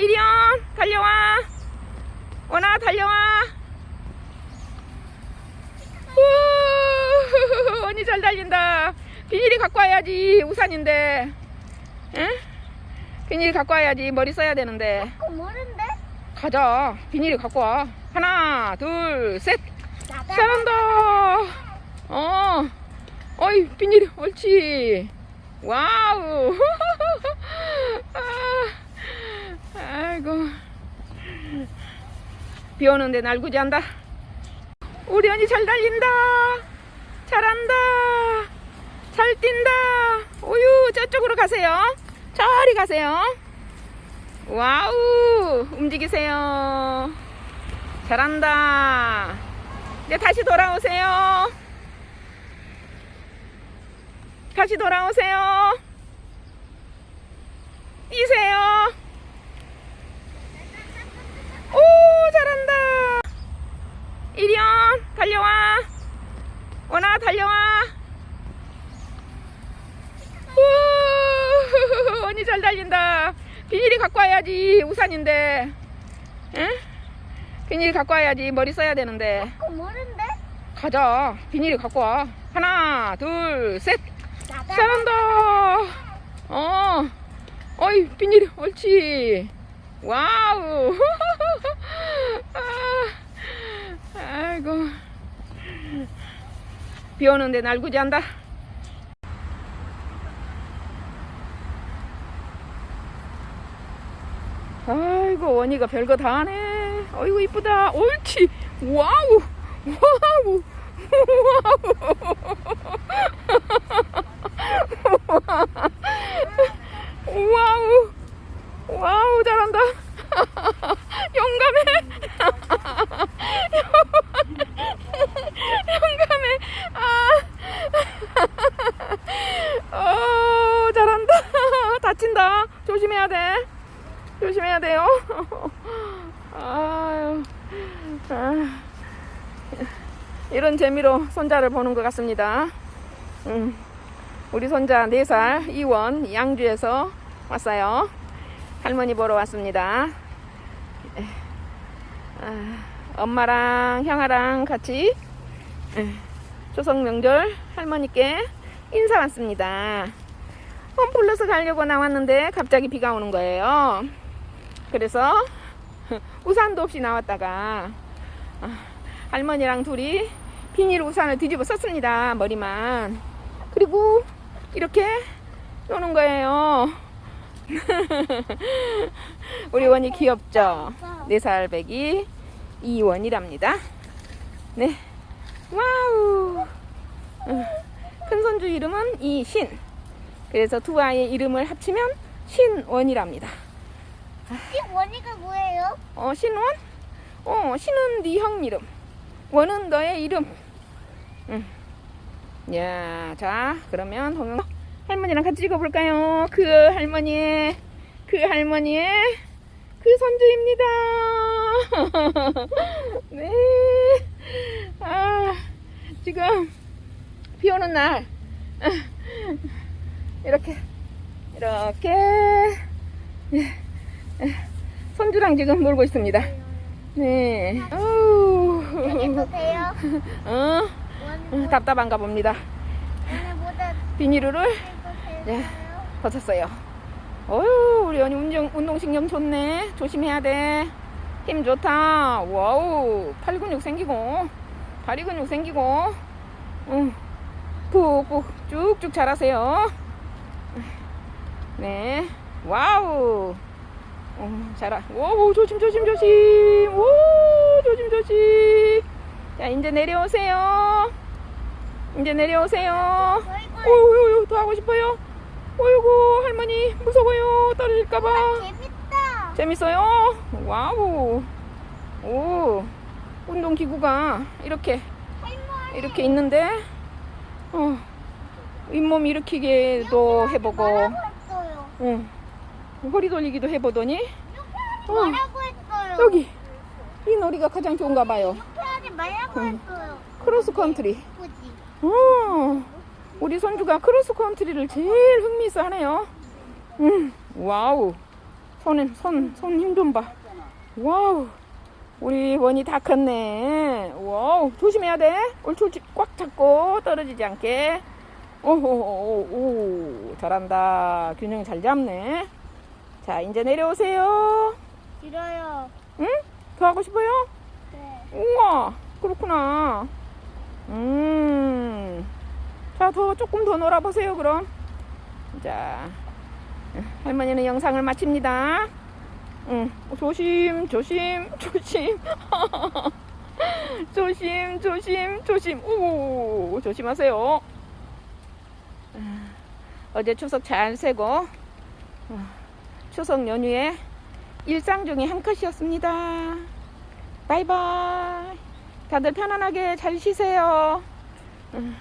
이리온 달려와. 원아 달려와. 우 언니 잘 달린다. 비닐이 갖고 와야지 우산인데. 응? 비닐이 갖고 와야지 머리 써야 되는데. 모른데? 가자 비닐이 갖고 와. 하나 둘셋. 잘한다. 어. 어이 비닐이 옳지. 와우 아, 아이고 비 오는데 날구지 한다. 우리 언니 잘 달린다. 잘한다. 잘 뛴다. 오유 저쪽으로 가세요. 저리 가세요. 와우 움직이세요. 잘한다. 이제 다시 돌아오세요. 다시 돌아오세요. 이세요 오 잘한다 이리온 달려와 원아 달려와 달린다. 비닐이 갖고 와야지 우산인데. 응? 비닐이 갖고 와야지 머리 써야 되는데. 모른데? 가자. 비닐이 갖고 와. 하나 둘셋. 나가. 잘한다. 어. 어이 비닐이 옳지. 와우. 아, 아이고. 비 오는데 날구지 한다 아이고 원이가 별거 다 하네. 어이구 이쁘다. 옳지. 와우. 와우. 와우. 와우. 잘한다. 용감해. 용감해. 아. 어, 잘한다. 다친다. 조심해야 돼 조심해야 돼요 아유 아, 이런 재미로 손자를 보는 것 같습니다 음. 우리 손자 4살 이원 양주에서 왔어요. 할머니 보러 왔습니다. 에, 아, 엄마랑 형아랑 같이 에, 추석 명절 할머니께 인사 왔습니다. 홈플러스 가려고 나왔는데 갑자기 비가 오는 거예요. 그래서 우산도 없이 나왔다가 아, 할머니랑 둘이 비닐 우산을 뒤집어 썼습니다. 머리만. 그리고 이렇게 노는 거예요. 우리 원이 귀엽죠? 네살 배기 이원이랍니다. 네. 와우. 응. 큰 손주 이름은 이신. 그래서 두 아이의 이름을 합치면 신원이랍니다. 이 원이가 뭐예요? 어, 신원? 어, 신은 네형 이름. 원은 너의 이름. 응. 야, 자, 그러면 동영 할머니랑 같이 찍어볼까요? 그 할머니의, 그 할머니의, 그 손주입니다. 네. 아, 지금 비 오는 날, 이렇게, 이렇게, 손주랑 지금 놀고 있습니다. 네. 어우. 어, 어, 답답한가 봅니다. 비닐을 네. 벗었어요. 어유 우리 언니 운동, 운동신경 좋네. 조심해야 돼. 힘 좋다. 와우. 팔 근육 생기고, 다리 근육 생기고, 응. 푹푹 쭉쭉 자라세요. 네. 와우. 어, 자라. 오, 조심, 조심, 조심. 오, 조심, 조심. 자, 이제 내려오세요. 이제 내려오세요. 어유, 더 하고 싶어요. 어이구, 할머니, 무서워요. 떨어질까봐. 재밌다. 재밌어요? 와우. 오, 운동기구가 이렇게. 이렇게 있는데, 어, 잇몸 일으키기도 해보고? 어, 허리 돌리기도 해보더니, 하지 어. 했어요. 여기, 이 놀이가 가장 좋은가 봐요. 이렇게 하지 말라고 응. 했어요. 크로스 컨트리. 예쁘지? 어, 우리 손주가 크로스 컨트리를 제일 흥미있어 하네요. 음, 와우. 손은 손, 손 힘 좀 봐. 와우. 우리 원이 다 컸네. 와우. 조심해야 돼. 옳지, 꽉 잡고 떨어지지 않게. 오호오오, 오, 잘한다. 균형 잘 잡네. 자, 이제 내려오세요. 길어요. 응? 더 하고 싶어요? 네. 우와, 그렇구나. 음. 자, 더, 조금 더 놀아보세요, 그럼. 자, 할머니는 영상을 마칩니다. 응, 조심, 조심, 조심. 조심, 조심, 조심. 오, 조심하세요. 어제 추석 잘 새고, 어, 추석 연휴에 일상 중에 한 컷이었습니다. 바이바이. 다들 편안하게 잘 쉬세요. 음,